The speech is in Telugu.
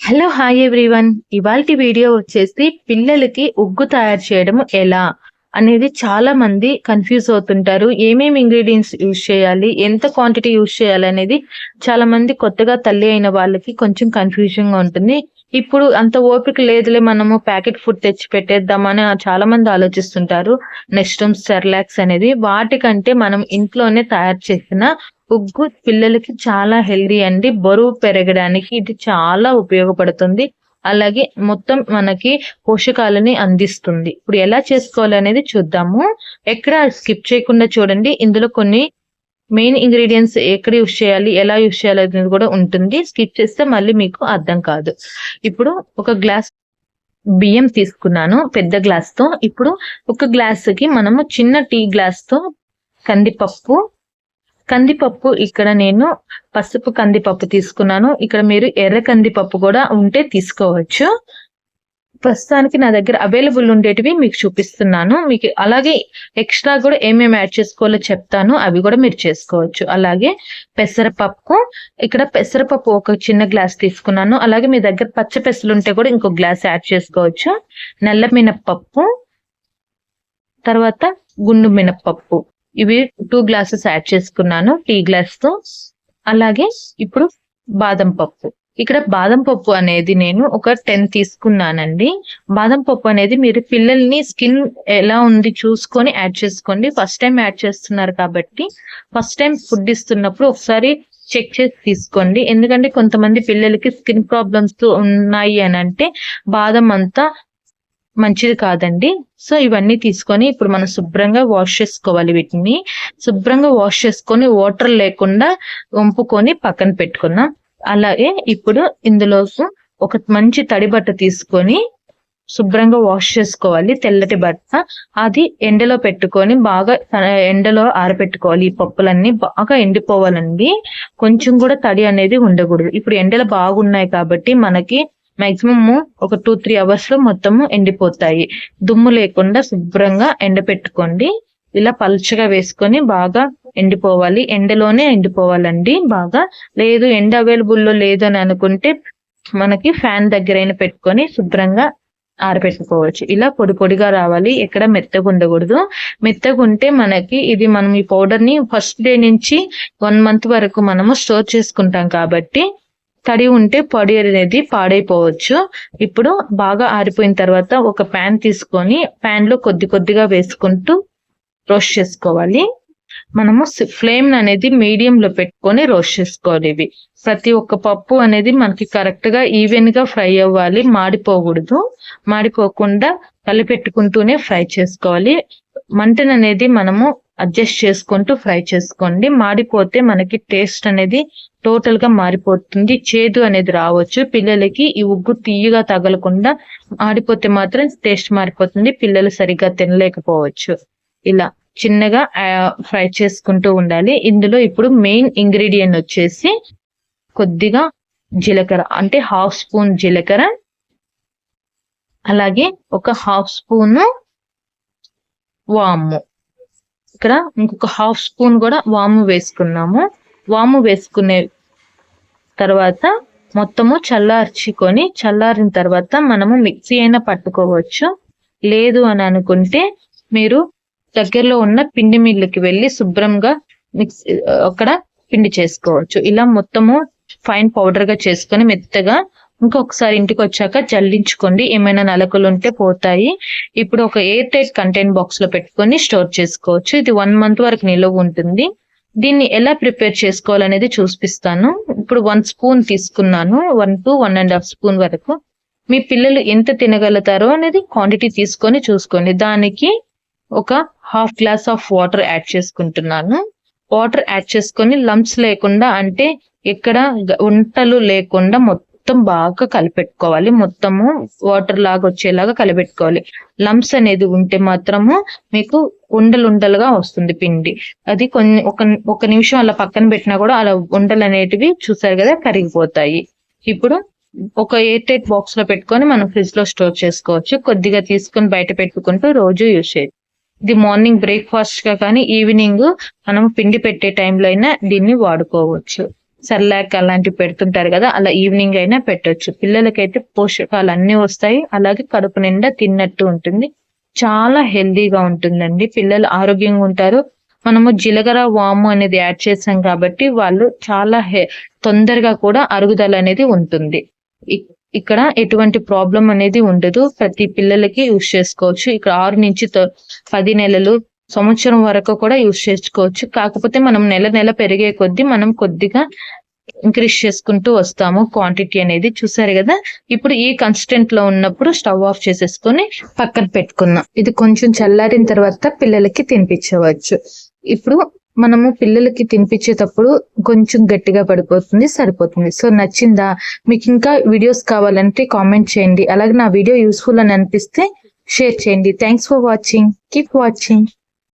హలో హాయ్ ఎవ్రీవన్ ఇవాల్టి వీడియో వచ్చేసి పిల్లలకి ఉగ్గు తయారు చేయడం ఎలా అనేది చాలా మంది కన్ఫ్యూజ్ అవుతుంటారు. ఏమేమి ఇంగ్రీడియంట్స్ యూజ్ చేయాలి? ఎంత క్వాంటిటీ యూజ్ చేయాలి అనేది చాలా మంది కొత్తగా తల్లి అయిన వాళ్ళకి కొంచెం కన్ఫ్యూజన్గా ఉంటుంది. ఇప్పుడు అంత ఓపిక లేదులే మనము ప్యాకెట్ ఫుడ్ తెచ్చి పెట్టేద్దామని చాలా మంది ఆలోచిస్తుంటారు. నెక్స్ట్ సెర్లాక్స్ అనేది వాటికంటే మనం ఇంట్లోనే తయారు చేసిన ఉగ్గు పిల్లలకి చాలా హెల్దీ అండి. బరువు పెరగడానికి ఇది చాలా ఉపయోగపడుతుంది. అలాగే మొత్తం మనకి పోషకాలని అందిస్తుంది. ఇప్పుడు ఎలా చేసుకోవాలి అనేది చూద్దాము. ఎక్కడ స్కిప్ చేయకుండా చూడండి. ఇందులో కొన్ని మెయిన్ ఇంగ్రీడియంట్స్ ఎక్కడ యూస్ చేయాలి ఎలా యూస్ చేయాలి అనేది కూడా ఉంటుంది. స్కిప్ చేస్తే మళ్ళీ మీకు అర్థం కాదు. ఇప్పుడు ఒక గ్లాస్ బియ్యం తీసుకున్నాను పెద్ద గ్లాస్తో ఇప్పుడు ఒక గ్లాస్కి మనము చిన్న టీ గ్లాస్తో కందిపప్పు కందిపప్పు ఇక్కడ నేను పసుపు కందిపప్పు తీసుకున్నాను. ఇక్కడ మీరు ఎర్ర కందిపప్పు కూడా ఉంటే తీసుకోవచ్చు. ప్రస్తుతానికి నా దగ్గర అవైలబుల్ ఉండేటివి మీకు చూపిస్తున్నాను. మీకు అలాగే ఎక్స్ట్రా కూడా ఏమేమి యాడ్ చేసుకోవాలో చెప్తాను. అవి కూడా మీరు చేసుకోవచ్చు. అలాగే పెసరపప్పు. ఇక్కడ పెసరపప్పు ఒక చిన్న గ్లాస్ తీసుకున్నాను. అలాగే మీ దగ్గర పచ్చ పెసలు ఉంటే కూడా ఇంకో గ్లాస్ యాడ్ చేసుకోవచ్చు. నల్ల మినప్పప్పు. తర్వాత గుండు మినప్పప్పు. ఇవి టూ గ్లాసెస్ యాడ్ చేసుకున్నాను టీ గ్లాస్తో. అలాగే ఇప్పుడు బాదం పప్పు. ఇక్కడ బాదం పప్పు అనేది నేను ఒక టెన్ తీసుకున్నానండి. బాదం పప్పు అనేది మీరు పిల్లల్ని స్కిన్ ఎలా ఉంది చూసుకొని యాడ్ చేసుకోండి. ఫస్ట్ టైం యాడ్ చేస్తున్నారు కాబట్టి ఫస్ట్ టైం ఫుడ్ ఇస్తున్నప్పుడు ఒకసారి చెక్ చేసి తీసుకోండి. ఎందుకంటే కొంతమంది పిల్లలకి స్కిన్ ప్రాబ్లమ్స్ ఉన్నాయి అని అంటే బాదం అంతా మంచిది కాదండి. సో ఇవన్నీ తీసుకొని ఇప్పుడు మనం శుభ్రంగా వాష్ చేసుకోవాలి వీటిని. శుభ్రంగా వాష్ చేసుకొని వాటర్ లేకుండా వంపుకొని పక్కన పెట్టుకున్నాం అలాగే ఇప్పుడు ఇందులోకి ఒక మంచి తడి బట్ట తీసుకొని శుభ్రంగా వాష్ చేసుకోవాలి. తెల్లటి బట్ట. అది ఎండలో పెట్టుకొని బాగా ఎండలో ఆరబెట్టుకోవాలి ఈ పప్పులన్నీ బాగా ఎండిపోవాలండి. కొంచెం కూడా తడి అనేది ఉండకూడదు. ఇప్పుడు ఎండలు బాగున్నాయి కాబట్టి మనకి మాక్సిమమ్ ఒక టూ త్రీ అవర్స్లో మొత్తము ఎండిపోతాయి. దుమ్ము లేకుండా శుభ్రంగా ఎండపెట్టుకోండి. ఇలా పలుచగా వేసుకొని బాగా ఎండిపోవాలి. ఎండలోనే ఎండిపోవాలండి. బాగా లేదు ఎండ అవైలబుల్లో లేదు అని అనుకుంటే మనకి ఫ్యాన్ దగ్గరైనా పెట్టుకొని శుభ్రంగా ఆరబెట్టుకోవచ్చు ఇలా పొడి పొడిగా రావాలి. ఎక్కడ మెత్తగా ఉండకూడదు. మెత్తగా ఉంటే మనకి ఇది మనం ఈ పౌడర్ని ఫస్ట్ డే నుంచి వన్ మంత్ వరకు మనము స్టోర్ చేసుకుంటాం కాబట్టి తడి ఉంటే పొడి అనేది పాడైపోవచ్చు. ఇప్పుడు బాగా ఆరిపోయిన తర్వాత ఒక ప్యాన్ తీసుకొని ప్యాన్లో కొద్ది కొద్దిగా వేసుకుంటూ రోస్ట్ చేసుకోవాలి. మనము ఫ్లేమ్ అనేది మీడియం లో పెట్టుకొని రోస్ట్ చేసుకోవాలి ఇవి. ప్రతి ఒక్క పప్పు అనేది మనకి కరెక్ట్గా ఈవెన్గా ఫ్రై అవ్వాలి. మాడిపోకూడదు. మాడిపోకుండా కలిపెట్టుకుంటూనే ఫ్రై చేసుకోవాలి. మంటన్ అనేది మనము అడ్జస్ట్ చేసుకుంటూ ఫ్రై చేసుకోండి. మాడిపోతే మనకి టేస్ట్ అనేది టోటల్గా మారిపోతుంది. చేదు అనేది రావచ్చు. పిల్లలకి ఈ ఉగ్గు తీయగా తగలకుండా ఆడిపోతే మాత్రం టేస్ట్ మారిపోతుంది. పిల్లలు సరిగ్గా తినలేకపోవచ్చు. ఇలా చిన్నగా ఫ్రై చేసుకుంటూ ఉండాలి. ఇందులో ఇప్పుడు మెయిన్ ఇంగ్రీడియంట్ వచ్చేసి కొద్దిగా జీలకర్ర అంటే హాఫ్ స్పూన్ జీలకర్ర. అలాగే ఒక హాఫ్ స్పూన్ వాము. ఇక్కడ ఇంకొక హాఫ్ స్పూన్ కూడా వాము వేసుకున్నాము. వాము వేసుకునే తర్వాత మొత్తము చల్లార్చుకొని చల్లారిన తర్వాత మనము మిక్సీ అయినా పట్టుకోవచ్చు. లేదు అని అనుకుంటే మీరు దగ్గరలో ఉన్న పిండి మిల్లుకి వెళ్ళి శుభ్రంగా మిక్సీ అక్కడ పిండి చేసుకోవచ్చు. ఇలా మొత్తము ఫైన్ పౌడర్గా చేసుకొని మెత్తగా ఇంకొకసారి ఇంటికి వచ్చాక జల్లించుకోండి ఏమైనా నలకలు ఉంటే పోతాయి. ఇప్పుడు ఒక ఎయిర్ టైట్ కంటైన్ బాక్స్లో పెట్టుకొని స్టోర్ చేసుకోవచ్చు. ఇది వన్ మంత్ వరకు నిలువ ఉంటుంది. దీన్ని ఎలా ప్రిపేర్ చేసుకోవాలనేది చూపిస్తాను. ఇప్పుడు వన్ స్పూన్ తీసుకున్నాను. One to one and half spoon వరకు. మీ పిల్లలు ఎంత తినగలుగుతారో అనేది క్వాంటిటీ తీసుకొని చూసుకోండి. దానికి ఒక half glass of water add చేసుకుంటున్నాను. వాటర్ యాడ్ చేసుకొని లంప్స్ లేకుండా అంటే ఎక్కడ వంటలు లేకుండా మొత్తం మొత్తం బాగా కలిపెట్టుకోవాలి. మొత్తము వాటర్ లాగా వచ్చేలాగా కలిపెట్టుకోవాలి. లంప్స్ అనేది ఉంటే మాత్రము మీకు ఉండలు ఉండలుగా వస్తుంది పిండి. అది కొన్ని ఒక ఒక నిమిషం అలా పక్కన పెట్టినా కూడా అలా ఉండలు అనేటివి చూసారు కదా కరిగిపోతాయి. ఇప్పుడు ఒక ఎయిర్ టైట్ బాక్స్లో పెట్టుకొని మనం ఫ్రిడ్జ్లో స్టోర్ చేసుకోవచ్చు. కొద్దిగా తీసుకొని బయట పెట్టుకుంటూ రోజు యూజ్ చేయొచ్చు ఇది మార్నింగ్ బ్రేక్ఫాస్ట్గా కానీ ఈవినింగ్ మనం పిండి పెట్టే టైంలో అయినా దీన్ని వాడుకోవచ్చు. సర్లాక్ అలాంటివి పెడుతుంటారు కదా అలా ఈవినింగ్ అయినా పెట్టొచ్చు. పిల్లలకైతే పోషకాలు అన్ని వస్తాయి అలాగే కడుపు నిండా తిన్నట్టు ఉంటుంది. చాలా హెల్దీగా ఉంటుందండి. పిల్లలు ఆరోగ్యంగా ఉంటారు. మనము జీలకర్ర వాము అనేది యాడ్ చేసాం కాబట్టి వాళ్ళు చాలా హె తొందరగా కూడా అరుగుదల అనేది ఉంటుంది. ఇక్కడ ఎటువంటి ప్రాబ్లం అనేది ఉండదు. ప్రతి పిల్లలకి యూస్ చేసుకోవచ్చు. ఇక్కడ ఆరు నుంచి తొ- పది నెలలు సంవత్సరం వరకు కూడా యూజ్ చేసుకోవచ్చు. కాకపోతే మనం నెల నెల పెరిగే కొద్దీ మనం కొద్దిగా ఇంక్రీజ్ చేసుకుంటూ వస్తాము క్వాంటిటీ అనేది. చూసారు కదా? ఇప్పుడు ఈ కన్స్టెంట్లో ఉన్నప్పుడు స్టవ్ ఆఫ్ చేసేసుకొని పక్కన పెట్టుకుందాం. ఇది కొంచెం చల్లారిన తర్వాత పిల్లలకి తినిపించవచ్చు. ఇప్పుడు మనము పిల్లలకి తినిపించేటప్పుడు కొంచెం గట్టిగా పడిపోతుంది సరిపోతుంది. సో నచ్చిందా? మీకు ఇంకా వీడియోస్ కావాలంటే కామెంట్ చేయండి. అలాగే నా వీడియో యూస్ఫుల్ అని అనిపిస్తే షేర్ చేయండి. Thanks for watching keep watching